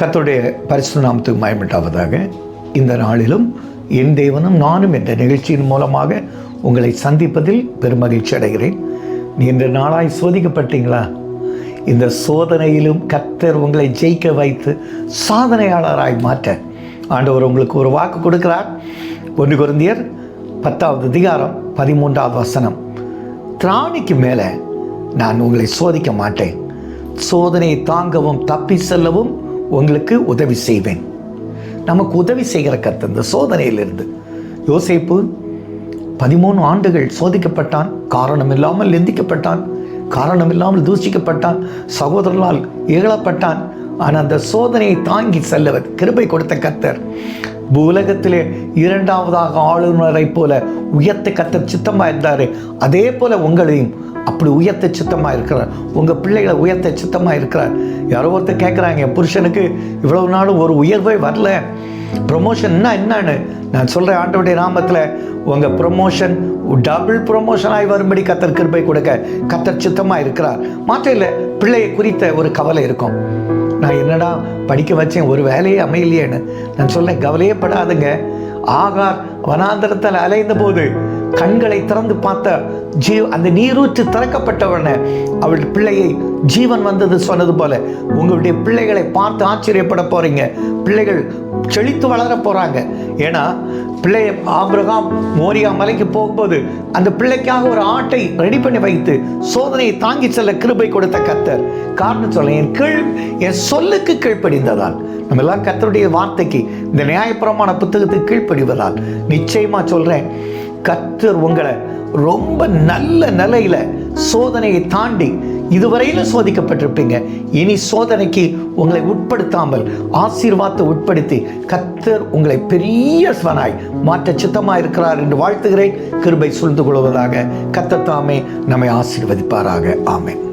கத்துடைய பரிசு நாமத்துக்கு மயமிட்டாவதாக இந்த நாளிலும் என் தேவனும் நானும் என்ற நிகழ்ச்சியின் மூலமாக உங்களை சந்திப்பதில் பெருமகிழ்ச்சி அடைகிறேன். நீ இன்று நாளாய் சோதிக்கப்பட்டீங்களா? இந்த சோதனையிலும் கத்தர் உங்களை ஜெயிக்க வைத்து சாதனையாளராய் மாற்ற ஆண்டவர் உங்களுக்கு ஒரு வாக்கு கொடுக்கிறார். ஒன்று குருந்தியர் பத்தாவது அதிகாரம் பதிமூன்றாவது வசனம். திராணிக்கு மேலே நான் உங்களை சோதிக்க மாட்டேன். சோதனையை தாங்கவும் தப்பி செல்லவும் உங்களுக்கு உதவி செய்வேன். நமக்கு உதவி செய்கிற கத்து இந்த சோதனையிலிருந்து. யோசிப்பு பதிமூணு ஆண்டுகள் சோதிக்கப்பட்டான் காரணம் இல்லாமல் நிந்திக்கப்பட்டான் காரணம் இல்லாமல் தூஷிக்கப்பட்டான் சகோதரனால் இகழப்பட்டான் ஆனால் அந்த சோதனையை தாங்கி செல்லவர் கிருபை கொடுத்த கத்தர் பூலகத்திலே இரண்டாவதாக ஆளுநரை போல உயர்த்த கத்தர் சித்தமாக இருந்தார் அதே போல் உங்களையும் அப்படி உயர்த்த சித்தமாக இருக்கிறார் உங்கள் பிள்ளைகளை உயர்த்த சித்தமாக இருக்கிறார் யாரோ ஒருத்தர் கேட்குறாங்க என் புருஷனுக்கு இவ்வளவு நாளும் ஒரு உயர்வே வரல. ப்ரொமோஷன்னா என்னன்னு? நான் சொல்கிறேன் ஆண்டவருடைய நாமத்தில் உங்கள் ப்ரொமோஷன் டபுள் ப்ரொமோஷனாகி வரும்படி கத்தர் கிருபை கொடுக்க கத்தர் சித்தமாக இருக்கிறார் மாற்றம் இல்லை பிள்ளையை குறித்த ஒரு கவலை இருக்கும். நான் என்னடா படிக்க வச்சேன் ஒரு வேலையே அமையலையேன்னு. நான் சொல்ல கவலையே படாதுங்க. ஆகார் வனாந்தரத்தில் அலைந்த போது கண்களை திறந்து பார்த்த ஜீ அந்த நீரூற்று திறக்கப்பட்டவன அவள் பிள்ளையை ஜீவன் வந்தது சொன்னது போல உங்களுடைய பிள்ளைகளை பார்த்து ஆச்சரியப்பட போறீங்க. பிள்ளைகள் செழித்து வளர போறாங்க. ஏன்னா பிள்ளை ஆபிரகாம் மோரியா மலைக்கு போகும்போது அந்த பிள்ளைக்காக ஒரு ஆட்டை ரெடி பண்ணி வைத்து சோதனையை தாங்கி செல்ல கிருபை கொடுத்த கத்தர் காரணம் சொல்ல என் கீழ் என் சொல்லுக்கு கீழ்ப்படிந்ததால் நம்ம எல்லாம் கத்தருடைய வார்த்தைக்கு இந்த நியாயப்புறமான புத்தகத்துக்கு கீழ்ப்படிவதால் நிச்சயமா சொல்றேன் கத்தர் உங்களை ரொம்ப நல்ல நிலையில சோதனையை தாண்டி இதுவரையிலும் சோதிக்கப்பட்டிருப்பீங்க. இனி சோதனைக்கு உங்களை உட்படுத்தாமல் ஆசீர்வாதத்தை உட்படுத்தி கத்தர் உங்களை பெரிய ஸ்வனாய் மாற்ற சித்தமாக இருக்கிறார் என்று வாழ்த்துகிறேன். கிருபை சூழ்ந்து கொள்வதாக கத்தத்தாமே நம்மை ஆசீர்வதிப்பாராக. ஆமேன்.